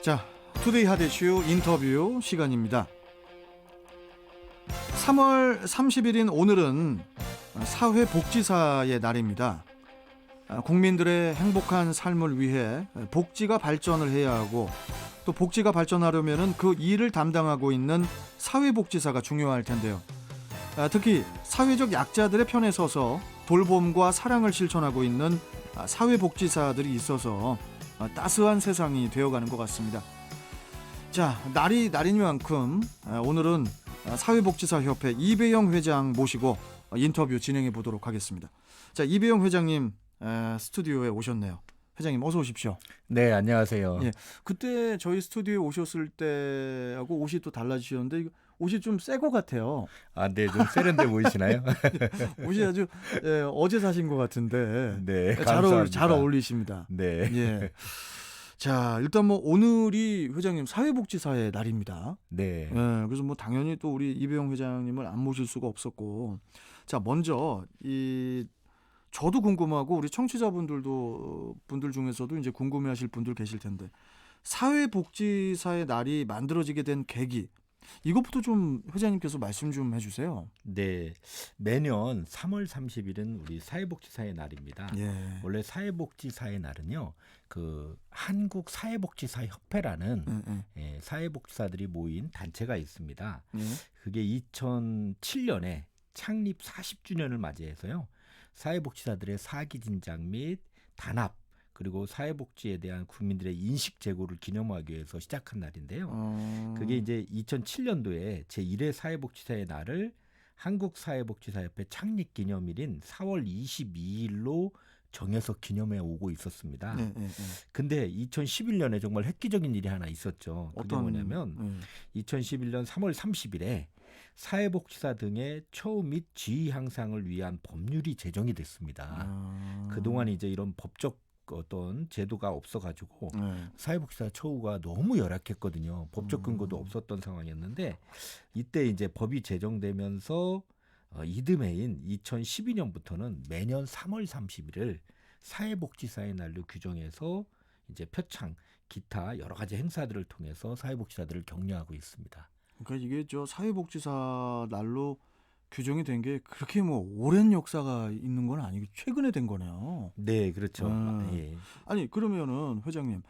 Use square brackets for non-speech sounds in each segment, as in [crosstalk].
자, 투데이 하대슈 인터뷰 시간입니다. 3월 30일인 오늘은 사회복지사의 날입니다. 아, 국민들의 행복한 삶을 위해 복지가 발전을 해야 하고 또 복지가 발전하려면 그 일을 담당하고 있는 사회복지사가 중요할 텐데요. 아, 특히 사회적 약자들의 편에 서서 돌봄과 사랑을 실천하고 있는 아, 사회복지사들이 있어서 아, 따스한 세상이 되어가는 것 같습니다. 자, 날이 날이니만큼 아, 오늘은 아, 사회복지사협회 이배영 회장 모시고 어, 인터뷰 진행해 보도록 하겠습니다. 자, 이배영 회장님 에, 스튜디오에 오셨네요. 회장님 어서 오십시오. 네, 안녕하세요. 예. 그때 저희 스튜디오에 오셨을 때하고 옷이 또 달라지셨는데 옷이 좀 새 것 같아요. 아, 네, 좀 세련돼 보이시나요? [laughs] 옷이 아주 예, 어제 사신 것 같은데 네, 잘, 어울. 잘 어울리십니다. 네, 예. 자, 일단 뭐 오늘이 회장님 사회복지사의 날입니다. 네, 예, 그래서 뭐 당연히 또 우리 이배영 회장님을 안 모실 수가 없었고, 자 먼저 이 저도 궁금하고 우리 청취자분들도 분들 중에서도 이제 궁금해하실 분들 계실 텐데 사회복지사의 날이 만들어지게 된 계기 이것부터 좀 회장님께서 말씀 좀 해주세요. 네. 매년 3월 30일은 우리 사회복지사의 날입니다. 예. 원래 사회복지사의 날은요, 그 한국 사회복지사 협회라는 예, 예. 예, 사회복지사들이 모인 단체가 있습니다. 예. 그게 2007년에 창립 40주년을 맞이해서요. 사회복지사들의 사기 진작 및 단합 그리고 사회복지에 대한 국민들의 인식 제고를 기념하기 위해서 시작한 날인데요. 어... 그게 이제 2007년도에 제 1회 사회복지사의 날을 한국사회복지사협회 창립 기념일인 4월 22일로 정해서 기념해 오고 있었습니다. 네, 네, 네. 근데 2011년에 정말 획기적인 일이 하나 있었죠. 그게 어떤 뭐냐면 예. 2011년 3월 30일에 사회복지사 등의 처우 및 지위 향상을 위한 법률이 제정이 됐습니다. 아... 그동안 이제 이런 법적 어떤 제도가 없어가지고 네. 사회복지사 처우가 너무 열악했거든요. 법적 근거도 음. 없었던 상황이었는데 이때 이제 법이 제정되면서 어, 이듬해인 2012년부터는 매년 3월 30일을 사회복지사의 날로 규정해서 이제 표창, 기타 여러 가지 행사들을 통해서 사회복지사들을 격려하고 있습니다. 그러니까 이게 저 사회복지사 날로 규정이 된 게 그렇게 뭐 오랜 역사가 있는 건 아니고 최근에 된 거네요. 네, 그렇죠. 음. 예. 아니 그러면은 회장님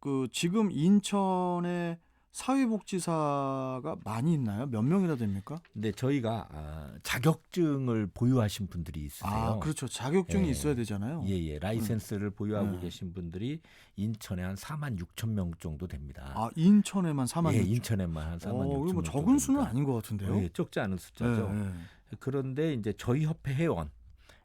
그 지금 인천에 사회복지사가 많이 있나요? 몇 명이나 됩니까? 근데 저희가 아, 자격증을 보유하신 분들이 있으세요. 아 그렇죠. 자격증이 예. 있어야 되잖아요. 예, 예. 라이센스를 보유하고 네. 계신 분들이 인천에 한 4만 6천 명 정도 됩니다. 아 인천에만 4만 예, 명. 인천에만 한 4만 어, 6천 이거 명. 뭐 적은 수는 됩니다. 아닌 것 같은데요. 예, 적지 않은 숫자죠. 예, 예. 그런데 이제 저희 협회 회원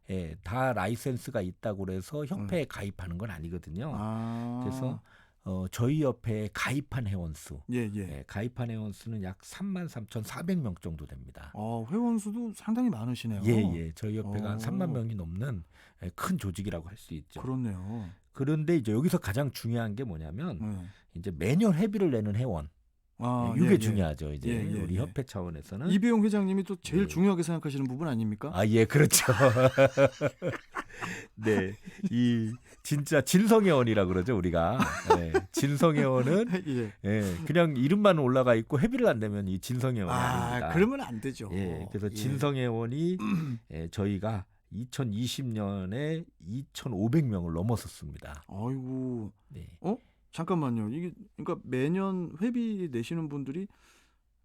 예, 다 라이센스가 있다고 그래서 협회에 가입하는 건 아니거든요. 음. 아 그래서 어, 저희 협회에 가입한 회원 수, 예 예. 예, 가입한 회원 수는 약 3만 3,400명 정도 됩니다. 어 회원 수도 상당히 많으시네요. 예, 예. 저희 협회가 어. 3만 명이 넘는 예, 큰 조직이라고 할 수 있죠. 그렇네요. 그런데 이제 여기서 가장 중요한 게 뭐냐면 네. 이제 매년 회비를 내는 회원 아, 이게 예, 예. 중요하죠. 이제 예, 예, 우리 예. 협회 차원에서는 이배용 회장님이 또 제일 예. 중요하게 생각하시는 부분 아닙니까? 아, 예, 그렇죠. [laughs] [laughs] 네. 이 진짜 진성회원이라 그러죠, 우리가. 네. 진성회원은 [laughs] 예. 예, 그냥 이름만 올라가 있고 회비를 안 내면 이 진성회원이 아, 아닙니다. 그러면 안 되죠. 예, 그래서 예. 진성회원이 예, 저희가 2020년에 2,500명을 넘었었습니다. 아이고, 네. 잠깐만요. 이게 그러니까 매년 회비 내시는 분들이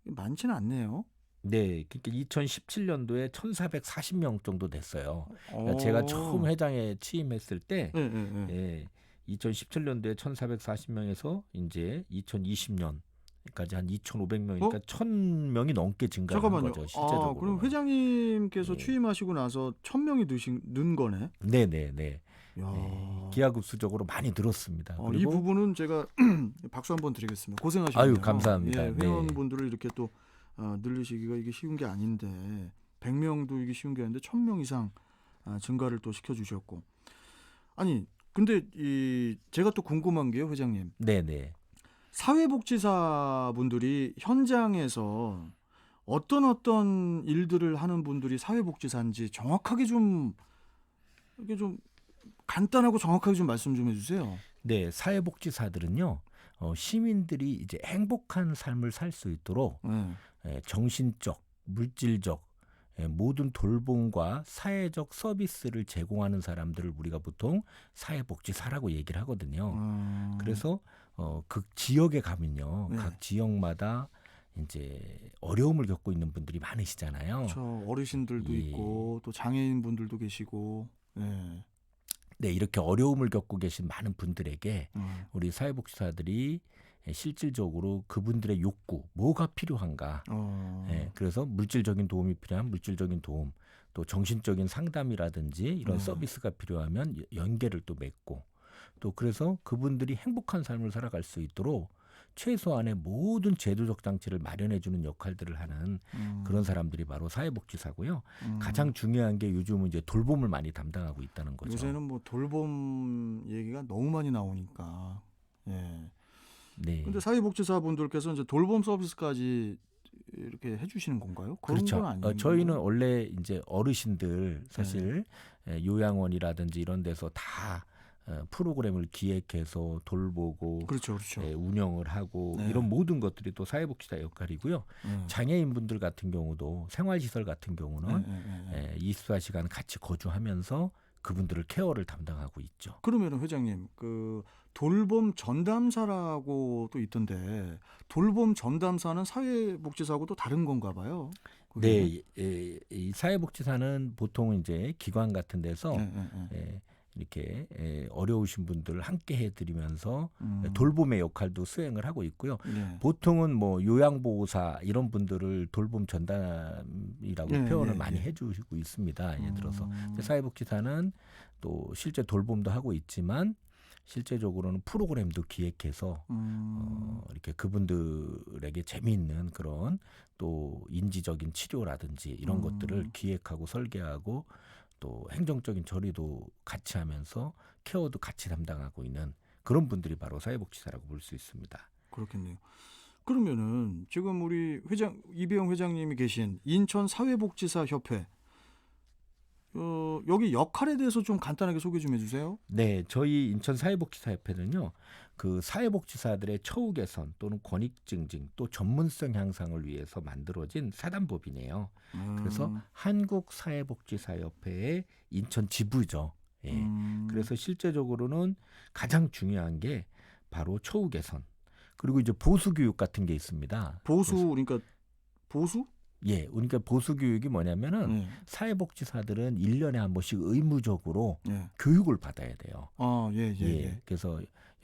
많지는 않네요. 네, 그러니까 2017년도에 1,440명 정도 됐어요. 그러니까 어. 제가 처음 회장에 취임했을 때 예, 예, 예. 예, 2017년도에 1,440명에서 이제 2020년 까지 한 2,500명이니까 1,000명이 넘게 증가한 어? 잠깐만요. 거죠, 실제적으로. 아, 그럼 회장님께서 예. 취임하시고 나서 천 명이 느신 는 거네. 네, 네, 네. 야. 네, 기하급수적으로 많이 늘었습니다. 어, 이 부분은 제가 [clears throat] 박수 한번 드리겠습니다. 고생하셨네요. 아유, 감사합니다. 예, 네. 회원분들을 이렇게 또 어, 늘리시기가 이게 쉬운 게 아닌데 100명도 이게 쉬운 게 아닌데 1000명 이상 아, 증가를 또 시켜 주셨고. 아니, 근데 이 제가 또 궁금한 게요, 회장님. 네, 네. 사회복지사 분들이 현장에서 어떤 어떤 일들을 하는 분들이 사회복지사인지 정확하게 좀 이게 좀 간단하고 정확하게 좀 말씀 좀 해주세요. 네, 사회복지사들은요. 어, 시민들이 이제 행복한 삶을 살 수 있도록 네. 예, 정신적, 물질적 예, 모든 돌봄과 사회적 서비스를 제공하는 사람들을 우리가 보통 사회복지사라고 얘기를 하거든요. 음, 그래서 어, 그 지역에 가면요, 네. 각 지역마다 이제 어려움을 겪고 있는 분들이 많으시잖아요. 저 어르신들도 예. 있고 또 장애인 분들도 계시고. 네. 네, 이렇게 어려움을 겪고 계신 많은 분들에게 음. 우리 사회복지사들이 예, 실질적으로 그분들의 욕구, 뭐가 필요한가. 어. 예, 그래서 물질적인 도움이 필요한 물질적인 도움, 또 정신적인 상담이라든지 이런 네. 서비스가 필요하면 여- 연계를 또 맺고, 또 그래서 그분들이 행복한 삶을 살아갈 수 있도록 최소한의 모든 제도적 장치를 마련해주는 역할들을 하는 음. 그런 사람들이 바로 사회복지사고요. 음. 가장 중요한 게 요즘은 이제 돌봄을 많이 담당하고 있다는 거죠. 요새는 뭐 돌봄 얘기가 너무 많이 나오니까. 예. 네. 근데 사회복지사 분들께서 이제 돌봄 서비스까지 이렇게 해주시는 건가요? 그런 그렇죠. 어, 저희는 원래 이제 어르신들 사실 에, 요양원이라든지 이런 데서 다 어, 프로그램을 기획해서 돌보고 그렇죠, 그렇죠. 에, 운영을 하고 네. 이런 모든 것들이 또 사회복지사 역할이고요. 예. 장애인분들 같은 경우도 생활시설 같은 경우는 예, 예, 예. 에, 24시간 같이 거주하면서 그분들을 케어를 담당하고 있죠. 그러면은 회장님 그 돌봄 전담사라고 또 있던데 돌봄 전담사는 사회복지사하고 또 다른 건가 봐요. 그게? 네, 에, 이 사회복지사는 보통 이제 기관 같은 데서 예, 예, 예. 에, 이렇게 에, 어려우신 분들을 함께 해드리면서 음. 돌봄의 역할도 수행을 하고 있고요. 예. 보통은 뭐 요양보호사 이런 분들을 돌봄 전담이라고 예, 표현을 예, 많이 예. 해주시고 있습니다. 예를 들어서 음. 사회복지사는 또 실제 돌봄도 하고 있지만 실제적으로는 프로그램도 기획해서 음. 어, 이렇게 그분들에게 재미있는 그런 또 인지적인 치료라든지 이런 음. 것들을 기획하고 설계하고 또 행정적인 처리도 같이 하면서 케어도 같이 담당하고 있는 그런 분들이 바로 사회복지사라고 볼 수 있습니다. 그렇겠네요. 그러면은 지금 우리 회장 이배영 회장님이 계신 인천 사회복지사 협회 어, 여기 역할에 대해서 좀 간단하게 소개 좀 해주세요. 네, 저희 인천 사회복지사협회는요, 그 사회복지사들의 처우 개선 또는 권익 증진 또 전문성 향상을 위해서 만들어진 사단법이네요. 그래서 음, 한국 사회복지사협회의 인천 지부죠. 예. 음, 그래서 실제적으로는 가장 중요한 게 바로 처우 개선 그리고 이제 보수 교육 같은 게 있습니다. 보수 그러니까 보수? 예, 그러니까 보수 교육이 뭐냐면은 예, 사회복지사들은 일년에 한 번씩 의무적으로 예. 교육을 받아야 돼요. 아, 예, 예, 예. 예. 그래서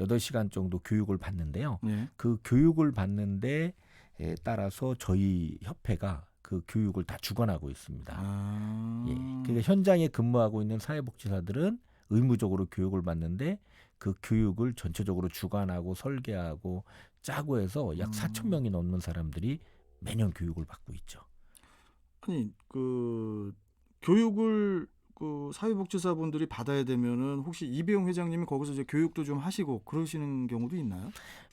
8시간 정도 교육을 받는데요. 예. 그 교육을 받는데 에 따라서 저희 협회가 그 교육을 다 주관하고 있습니다. 아, 예. 그러니까 현장에 근무하고 있는 사회복지사들은 의무적으로 교육을 받는데 그 교육을 전체적으로 주관하고 설계하고 짜고 해서 약 음. 4천 명이 넘는 사람들이 매년 교육을 받고 있죠. 아니 그 교육을 그 사회복지사분들이 받아야 되면은 혹시 이배용 회장님이 거기서 이제 교육도 좀 하시고 그러시는 경우도 있나요?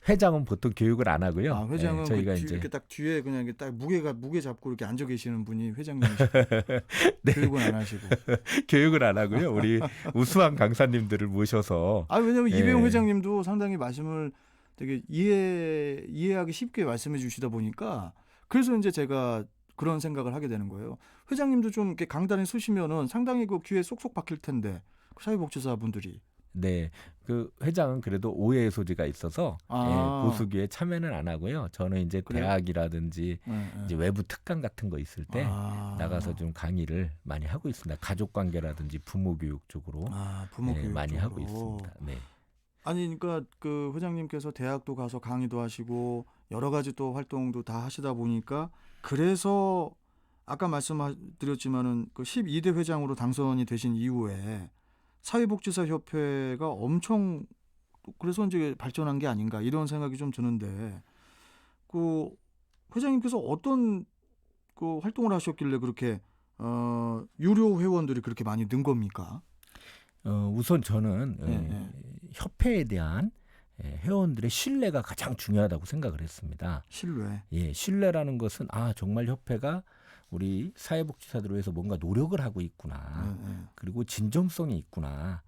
회장은 보통 교육을 안 하고요. 아, 회장은 예, 그 저희가 뒤, 이제 이렇게 딱 뒤에 그냥 이렇게 딱 무게가 무게 잡고 이렇게 앉아 계시는 분이 회장님이시고 [laughs] 네. 교육은 안 하시고. [laughs] 교육을 안 하고요. 우리 우수한 강사님들을 모셔서 아 왜냐면 예. 이배용 회장님도 상당히 말씀을 되게 이해 이해하기 쉽게 말씀해 주시다 보니까 그래서 이제 제가 그런 생각을 하게 되는 거예요. 회장님도 좀 이렇게 강단에 서시면은 상당히 그 귀에 쏙쏙 박힐 텐데 그 사회복지사 분들이 네, 그 회장은 그래도 오해의 소지가 있어서 아. 예, 보수기에 참여는 안 하고요. 저는 이제 그래요? 대학이라든지 예, 예. 이제 외부 특강 같은 거 있을 때 아. 나가서 좀 강의를 많이 하고 있습니다. 가족 관계라든지 부모 교육 쪽으로 아, 부모 예, 교육 많이 하고 쪽으로. 있습니다. 네. 아니 그러니까 그 회장님께서 대학도 가서 강의도 하시고 여러 가지 또 활동도 다 하시다 보니까 그래서 아까 말씀드렸지만은 그 12대 회장으로 당선이 되신 이후에 사회복지사 협회가 엄청 그래서 이제 발전한 게 아닌가 이런 생각이 좀 드는데 그 회장님께서 어떤 그 활동을 하셨길래 그렇게 어 유료 회원들이 그렇게 많이 는 겁니까? 어, 우선 저는 네, 예, 네. 협회에 대한 예, 회원들의 신뢰가 가장 중요하다고 생각을 했습니다. 신뢰. 예, 신뢰라는 것은 아 정말 협회가 우리 사회복지사들을 위해서 뭔가 노력을 하고 있구나. 예, 예. 그리고 진정성이 있구나.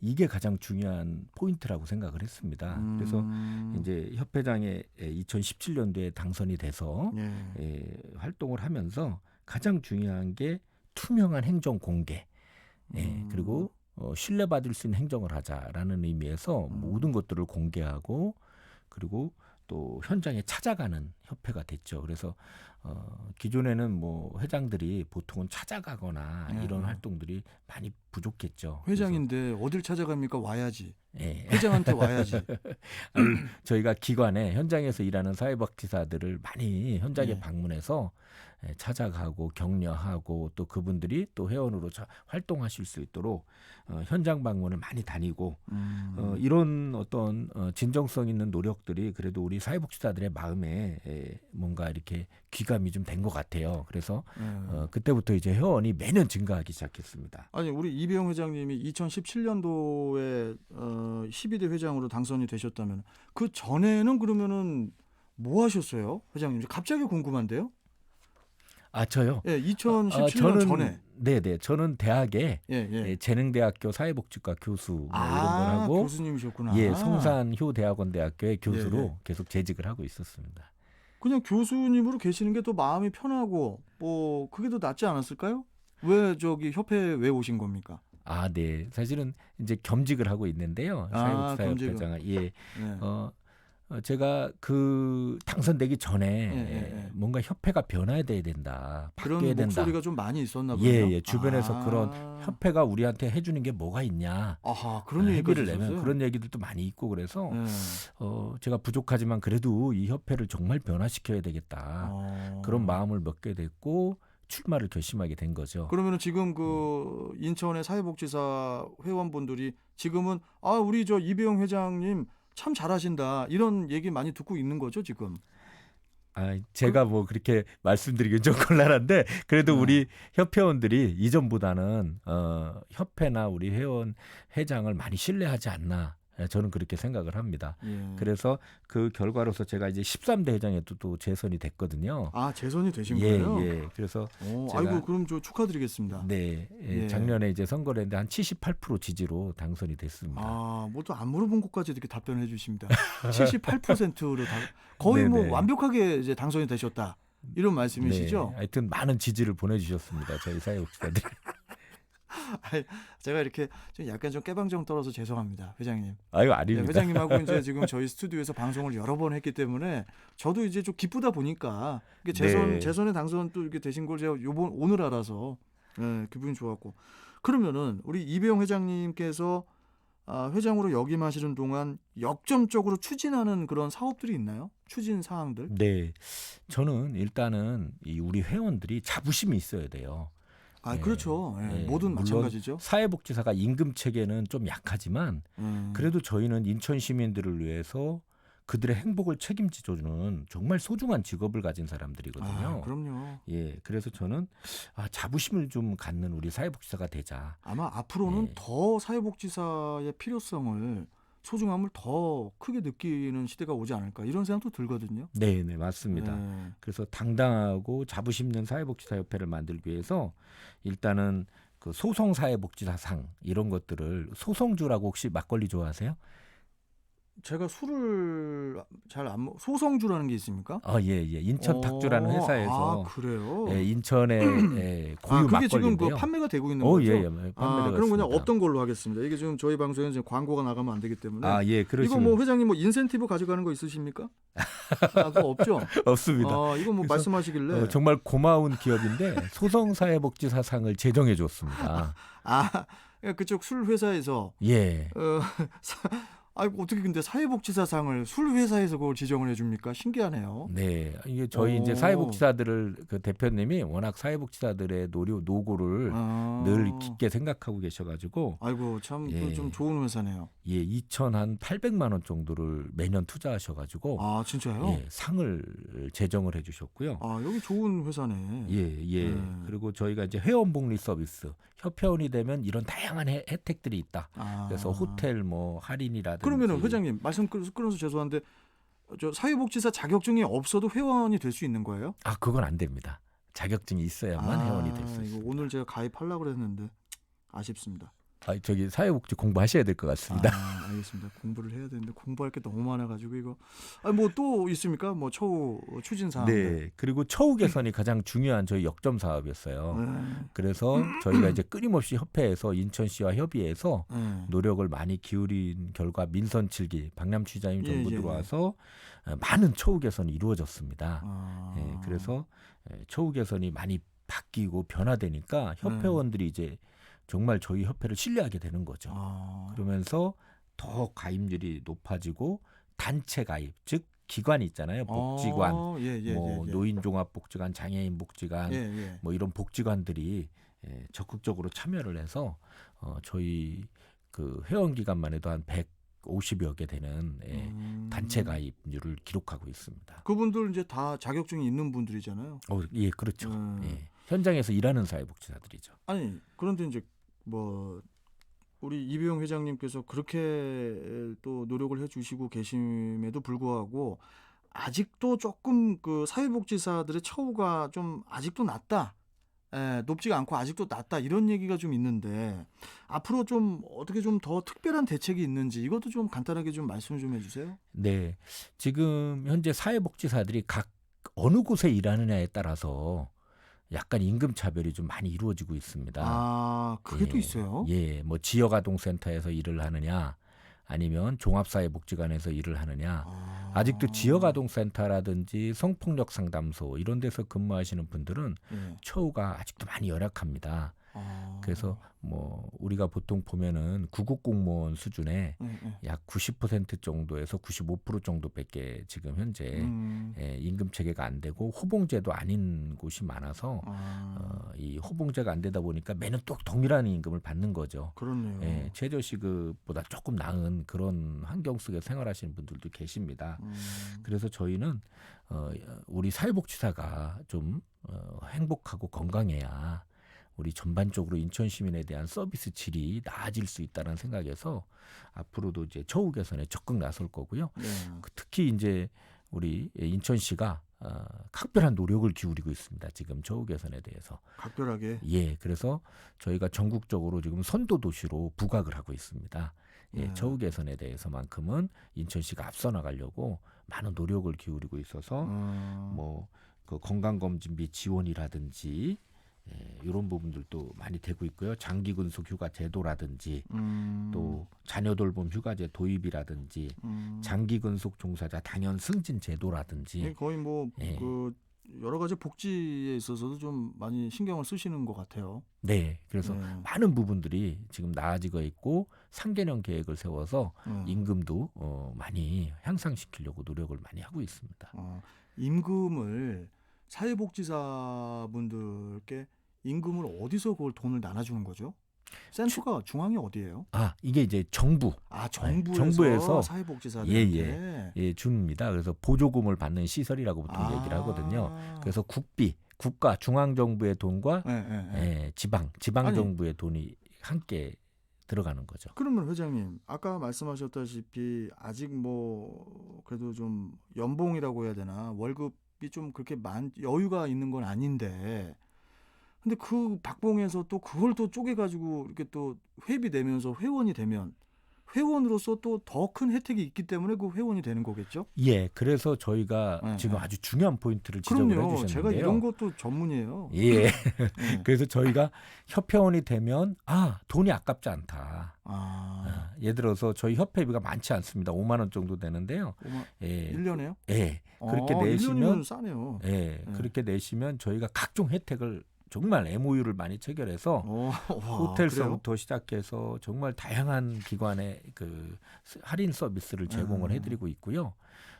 이게 가장 중요한 포인트라고 생각을 했습니다. 그래서 음. 이제 협회장에 2017년도에 당선이 돼서 예. 예, 활동을 하면서 가장 중요한 게 투명한 행정 공개, 예, 음. 그리고 어, 신뢰받을 수 있는 행정을 하자라는 의미에서 음. 모든 것들을 공개하고 그리고 또 현장에 찾아가는 협회가 됐죠. 그래서 어, 기존에는 뭐 회장들이 보통은 찾아가거나 네. 이런 활동들이 많이 부족했죠. 회장인데 어딜 찾아갑니까? 와야지. 예. 회장한테 와야지. [laughs] 아니, 저희가 기관에 현장에서 일하는 사회복지사들을 많이 현장에 예. 방문해서 예, 찾아가고 격려하고 또 그분들이 또 회원으로 자- 활동하실 수 있도록 어, 현장 방문을 많이 다니고 음. 어, 이런 어떤 어, 진정성 있는 노력들이 그래도 우리 사회복지사들의 마음에 에, 뭔가 이렇게 귀감이 좀 된 것 같아요. 그래서 예. 어, 그때부터 이제 회원이 매년 증가하기 시작했습니다. 아니 우리 이배영 회장님이 2017년도에 어, 12대 회장으로 당선이 되셨다면 그 전에는 그러면은 뭐 하셨어요, 회장님? 갑자기 궁금한데요. 아 저요? 예, 2017년 아, 저는 전에. 네 네 저는 대학에 예, 예. 예, 재능대학교 사회복지과 교수 뭐 이런 걸 아, 하고 교수님이셨구나. 예 성산효 대학원대학교의 교수로 예, 예. 계속 재직을 하고 있었습니다. 그냥 교수님으로 계시는 게 또 마음이 편하고 뭐 그게 더 낫지 않았을까요? 왜 저기 협회 왜 오신 겁니까? 아, 네. 사실은 이제 겸직을 하고 있는데요. 아, 사회복지사협회장을 예. 예. 어, 어, 제가 그 당선되기 전에 예, 예, 예. 뭔가 협회가 변화돼야 된다. 그런 바뀌어야 된다. 목소리가 좀 많이 있었나 보네요. 예, 예. 주변에서 아. 그런 협회가 우리한테 해주는 게 뭐가 있냐. 아하 그런 아, 회비를 내면? 그런 얘기들도 많이 있고 그래서 예. 어, 제가 부족하지만 그래도 이 협회를 정말 변화시켜야 되겠다. 어. 그런 마음을 먹게 됐고 출마를 결심하게 된 거죠. 그러면은 지금 그 인천의 사회복지사 회원분들이 지금은 아 우리 저 이배영 회장님 참 잘하신다 이런 얘기 많이 듣고 있는 거죠 지금. 아, 제가 뭐 그렇게 말씀드리긴 좀 [laughs] 곤란한데 그래도 음. 우리 협회원들이 이전보다는 어, 협회나 우리 회원 회장을 많이 신뢰하지 않나 예, 저는 그렇게 생각을 합니다. 예. 그래서 그 결과로서 제가 이제 13대 회장에도 또 재선이 됐거든요. 아 재선이 되신 예, 거예요? 예. 그래서 오, 제가- 아이고 그럼 저 축하드리겠습니다. 네, 예, 예. 작년에 이제 선거를 했는데 한 78% 지지로 당선이 됐습니다. 아, 뭐 또 안 물어본 것까지 이렇게 답변을 해주십니다. [laughs] 78%로 다 거의 뭐 네네. 완벽하게 이제 당선이 되셨다 이런 말씀이시죠? 네, 하여튼 많은 지지를 보내주셨습니다. 저희 사회복지사들이. 아이, [laughs] [laughs] 제가 이렇게 좀 약간 좀 깨방정 떨어서 죄송합니다, 회장님. 아유 네, 아닙니다. 회장님하고 이제 지금 저희 스튜디오에서 방송을 여러 번 했기 때문에 저도 이제 좀 기쁘다 보니까 이게 재선 네. 재선에 당선 또 이렇게 되신 걸 제가 요번 오늘 알아서 네, 기분이 좋았고 그러면은 우리 이배용 회장님께서 아, 회장으로 역임하시는 동안 역점적으로 추진하는 그런 사업들이 있나요? 추진 사항들? 네, 저는 일단은 이 우리 회원들이 자부심이 있어야 돼요. 아 네. 그렇죠. 예, 네, 모든 물론 마찬가지죠. 사회복지사가 임금 체계는 좀 약하지만 음. 그래도 저희는 인천 시민들을 위해서 그들의 행복을 책임져주는 정말 소중한 직업을 가진 사람들이거든요. 아, 그럼요. 예, 그래서 저는 아, 자부심을 좀 갖는 우리 사회복지사가 되자. 아마 앞으로는 네. 더 사회복지사의 필요성을 소중함을 더 크게 느끼는 시대가 오지 않을까 이런 생각도 들거든요. 네, 네, 맞습니다. 네. 그래서 당당하고 자부심 있는 사회복지사협회를 만들기 위해서 일단은 그 소송 사회복지사상 이런 것들을 소송주라고 혹시 막걸리 좋아하세요? 제가 술을 잘 안 먹. 소성주라는 게 있습니까? 어, 예, 예. 인천 어, 탁주라는 회사에서 아 그래요. 예, 인천의 예, 고유 아 그게 지금 그 막걸리인데요. 판매가 되고 있는 어, 거죠? 예, 예. 판매가 아 그럼 그냥 됐습니다. 없던 걸로 하겠습니다. 이게 지금 저희 방송에 지금 광고가 나가면 안 되기 때문에. 아, 예, 이거 그러시면 뭐 회장님 뭐 인센티브 가져가는 거 있으십니까? [laughs] 아 그거 없죠. 없습니다. 아 이거 뭐 그래서, 말씀하시길래 어, 정말 고마운 기업인데 소송사회복지사상을 제정해 줬습니다. 아 그쪽 술 회사에서 예. 어, [laughs] 사, 아이고 어떻게 근데 사회복지사상을 술 회사에서 그걸 지정을 해줍니까? 신기하네요. 네, 이게 저희 오. 이제 사회복지사들을 그 대표님이 워낙 사회복지사들의 노력 노고를 아. 늘 깊게 생각하고 계셔가지고 아이고 참 예. 좀 좋은 회사네요. 예, 2천 한 800만 원 정도를 매년 투자하셔가지고 아 진짜요? 예, 상을 제정을 해주셨고요. 아 여기 좋은 회사네. 예, 예. 음. 그리고 저희가 이제 회원복리 서비스 협회원이 되면 이런 다양한 혜, 혜택들이 있다. 아. 그래서 호텔 뭐 할인이라든지 그러면은 회장님 말씀 끊어서, 죄송한데 저 사회복지사 자격증이 없어도 회원이 될 수 있는 거예요? 아 그건 안 됩니다. 자격증이 있어야만 아, 회원이 될 수 있습니다. 오늘 제가 가입하려고 그랬는데 아쉽습니다. 아, 저기 사회복지 공부하셔야 될 것 같습니다. 아, 알겠습니다. 공부를 해야 되는데 공부할 게 너무 많아가지고 이거. 아 뭐 또 있습니까? 뭐 처우 추진 사항. 네. 그리고 처우 개선이 가장 중요한 저희 역점 사업이었어요. 네. 그래서 저희가 이제 끊임없이 협회에서 인천시와 협의해서 네. 노력을 많이 기울인 결과 민선 7기 박남 취자님 예, 정부 예, 예. 들어와서 어, 많은 처우 개선이 이루어졌습니다. 아. 예, 그래서 예, 처우 개선이 많이 바뀌고 변화되니까 네. 협회원들이 이제 정말 저희 협회를 신뢰하게 되는 거죠. 아. 그러면서 더 가입률이 높아지고 단체 가입, 즉 기관 있잖아요. 복지관, 아, 예, 예, 뭐 예, 예. 노인종합복지관, 장애인복지관, 예, 예. 뭐 이런 복지관들이 예, 적극적으로 참여를 해서 어, 저희 그 회원 기간만 해도 한 150여 개 되는 예, 음. 단체 가입률을 기록하고 있습니다. 그분들 이제 다 자격증이 있는 분들이잖아요. 어, 예, 그렇죠. 음. 예. 현장에서 일하는 사회복지사들이죠. 아니 그런데 이제 뭐 우리 이병 회장님께서 그렇게 또 노력을 해주시고 계심에도 불구하고 아직도 조금 그 사회복지사들의 처우가 좀 아직도 낮다. 예, 높지가 않고 아직도 낮다 이런 얘기가 좀 있는데 앞으로 좀 어떻게 좀 더 특별한 대책이 있는지 이것도 좀 간단하게 좀 말씀 좀 해주세요. 네. 지금 현재 사회복지사들이 각 어느 곳에 일하느냐에 따라서 약간 임금 차별이 좀 많이 이루어지고 있습니다. 아 그게 또 예, 있어요. 예, 뭐 지역아동센터에서 일을 하느냐, 아니면 종합사회복지관에서 일을 하느냐. 아, 아직도 지역아동센터라든지 성폭력 상담소 이런 데서 근무하시는 분들은 예. 처우가 아직도 많이 열악합니다. 아, 그래서 뭐 우리가 보통 보면은 구급 공무원 수준의 예, 예. 약90% 정도에서 95% 정도밖에 지금 현재 음, 예, 임금 체계가 안 되고 호봉제도 아닌 곳이 많아서 아, 어, 이 호봉제가 안 되다 보니까 매년 또 동일한 임금을 받는 거죠. 그렇네요. 예, 최저 시급보다 조금 나은 그런 환경 속에 생활하시는 분들도 계십니다. 음, 그래서 저희는 어, 우리 사회복지사가 좀 어, 행복하고 건강해야 우리 전반적으로 인천 시민에 대한 서비스 질이 나아질 수 있다는 생각에서 앞으로도 이제 처우 개선에 적극 나설 거고요. 네. 그 특히 이제 우리 인천시가 어, 각별한 노력을 기울이고 있습니다. 지금 처우 개선에 대해서. 각별하게. 예, 그래서 저희가 전국적으로 지금 선도 도시로 부각을 하고 있습니다. 예, 네. 처우 개선에 대해서만큼은 인천시가 앞서 나가려고 많은 노력을 기울이고 있어서 어, 뭐그 건강검진비 지원이라든지 예, 이런 부분들도 많이 되고 있고요. 장기 근속 휴가 제도라든지 음, 또 자녀 돌봄 휴가제 도입이라든지 음, 장기 근속 종사자 당연 승진 제도라든지 이게 거의 뭐 예. 그 여러 가지 복지에 있어서도 좀 많이 신경을 쓰시는 것 같아요. 네 그래서 네. 많은 부분들이 지금 나아지고 있고 상개년 계획을 세워서 음. 임금도 어, 많이 향상시키려고 노력을 많이 하고 있습니다. 어, 임금을 사회복지사분들께 임금을 어디서 그걸 돈을 나눠주는 거죠? 센터가 중앙이 어디예요? 아 이게 이제 정부 아 정부에서, 정부에서 사회복지사들한테 예, 예, 줍니다. 그래서 보조금을 받는 시설이라고 보통 아. 얘기를 하거든요. 그래서 국비, 국가, 중앙 정부의 돈과 예, 예, 예. 예, 지방, 지방 아니. 정부의 돈이 함께 들어가는 거죠. 그러면 회장님 아까 말씀하셨다시피 아직 뭐 그래도 좀 연봉이라고 해야 되나 월급이 좀 그렇게 많 여유가 있는 건 아닌데 근데 그 박봉에서 또 그걸 또 쪼개가지고 이렇게 또 회비 내면서 회원이 되면 회원으로서 또 더 큰 혜택이 있기 때문에 그 회원이 되는 거겠죠? 예, 그래서 저희가 네, 지금 네. 아주 중요한 포인트를 지적을 그럼요. 해주셨는데요. 제가 이런 것도 전문이에요. 예, 예. [laughs] 그래서 저희가 협회원이 되면 아 돈이 아깝지 않다. 아, 아, 예를 들어서 저희 협회비가 많지 않습니다. 5만 원 정도 되는데요. 어머, 예, 1년에요? 예, 그렇게 아, 내시면 1년이면 싸네요. 예, 네. 그렇게 내시면 저희가 각종 혜택을 정말 MOU를 많이 체결해서 어, 와, 그래요? 호텔서부터 시작해서 정말 다양한 기관의 그 스- 할인 서비스를 제공을 음. 해드리고 있고요.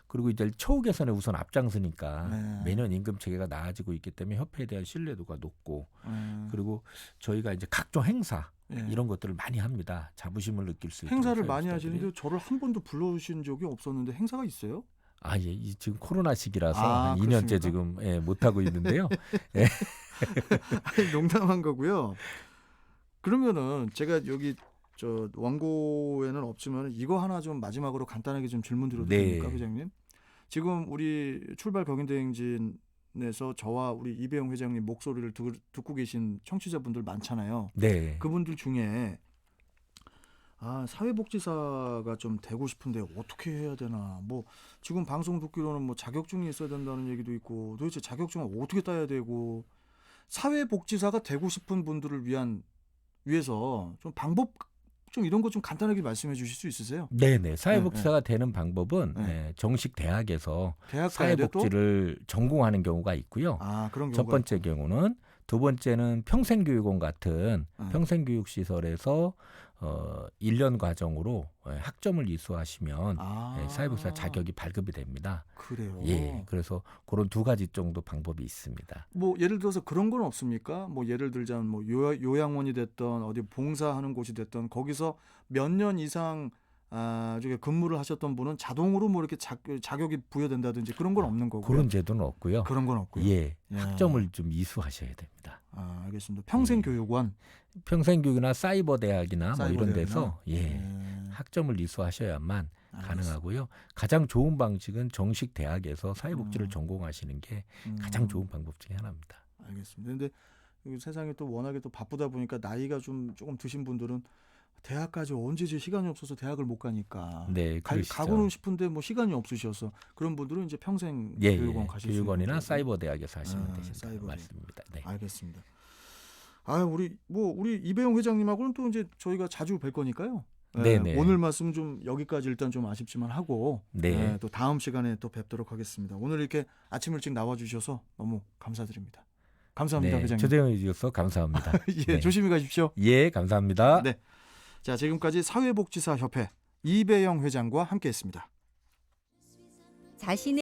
그리고 이제 처우 개선에 우선 앞장서니까 네. 매년 임금 체계가 나아지고 있기 때문에 협회에 대한 신뢰도가 높고 예. 그리고 저희가 이제 각종 행사 예. 이런 것들을 많이 합니다. 자부심을 느낄 수 있도록 행사를 많이 사회복지사들이. 하시는데 저를 한 번도 불러주신 적이 없었는데 행사가 있어요? 아, 예, 이 지금 코로나 시기라서 아, 한 2년째 그렇습니까? 지금 예, 못 하고 있는데요. [laughs] 아니, 농담한 거고요. 그러면은 제가 여기 저 원고에는 없지만 이거 하나 좀 마지막으로 간단하게 좀 질문 드려도 네. 됩니까, 회장님? 지금 우리 출발 경인대행진에서 저와 우리 이배용 회장님 목소리를 두- 듣고 계신 청취자분들 많잖아요. 네. 그분들 중에 아 사회복지사가 좀 되고 싶은데 어떻게 해야 되나 뭐 지금 방송 듣기로는 뭐 자격증이 있어야 된다는 얘기도 있고 도대체 자격증을 어떻게 따야 되고 사회복지사가 되고 싶은 분들을 위한 위해서 좀 방법 좀 이런 거좀 간단하게 말씀해 주실 수 있으세요? 네네. 사회복지사가 되는 방법은 네. 예, 정식 대학에서 대학? 사회복지를 전공하는 경우가 있고요. 아 그런 첫 경우가 번째 경우는 두 번째는 평생교육원 같은 네. 평생교육시설에서 어 1년 과정으로 예, 학점을 이수하시면 아 예, 사회복지사 자격이 발급이 됩니다. 그래요. 예, 그래서 그런 두 가지 정도 방법이 있습니다. 뭐 예를 들어서 그런 건 없습니까? 뭐 예를 들자면 뭐 요, 요양원이 됐던 어디 봉사하는 곳이 됐던 거기서 몇 년 이상 아 저기 근무를 하셨던 분은 자동으로 뭐 이렇게 자, 자격이 부여된다든지 그런 건 없는 거고요. 그런 제도는 없고요. 그런 건 없고요. 예, 예. 학점을 좀 이수하셔야 됩니다. 아 알겠습니다. 평생 교육원 평생 교육이나 사이버 대학이나 뭐 사이버 이런 대학이나? 데서 예, 예, 학점을 이수하셔야만 알겠습니다. 가능하고요. 가장 좋은 방식은 정식 대학에서 사회복지를 음. 전공하시는 게 음, 가장 좋은 방법 중에 하나입니다. 알겠습니다. 근데 이 세상이 또 워낙에 또 바쁘다 보니까 나이가 좀 조금 드신 분들은 대학까지 언제지 시간이 없어서 대학을 못 가니까 네, 가, 그러시죠. 가고는 싶은데 뭐 시간이 없으셔서 그런 분들은 이제 평생 예, 교육원 예. 가실 교육원이나 수 있는. 사이버 대학에서 하시면 아, 되신다 사이버 말씀입니다. 네. 알겠습니다. 아 우리 뭐 우리 이배용 회장님하고는 또 이제 저희가 자주 뵐 거니까요. 예, 네네. 오늘 말씀 좀 여기까지 일단 좀 아쉽지만 하고 네. 예, 또 다음 시간에 또 뵙도록 하겠습니다. 오늘 이렇게 아침 일찍 나와주셔서 너무 감사드립니다. 감사합니다, 네, 회장님. 초대해 주셔서 감사합니다. [laughs] 예, 네. 조심히 가십시오. 예, 감사합니다. 네. 자, 지금까지 사회복지사 협회 이배영 회장과 함께했습니다. 자신의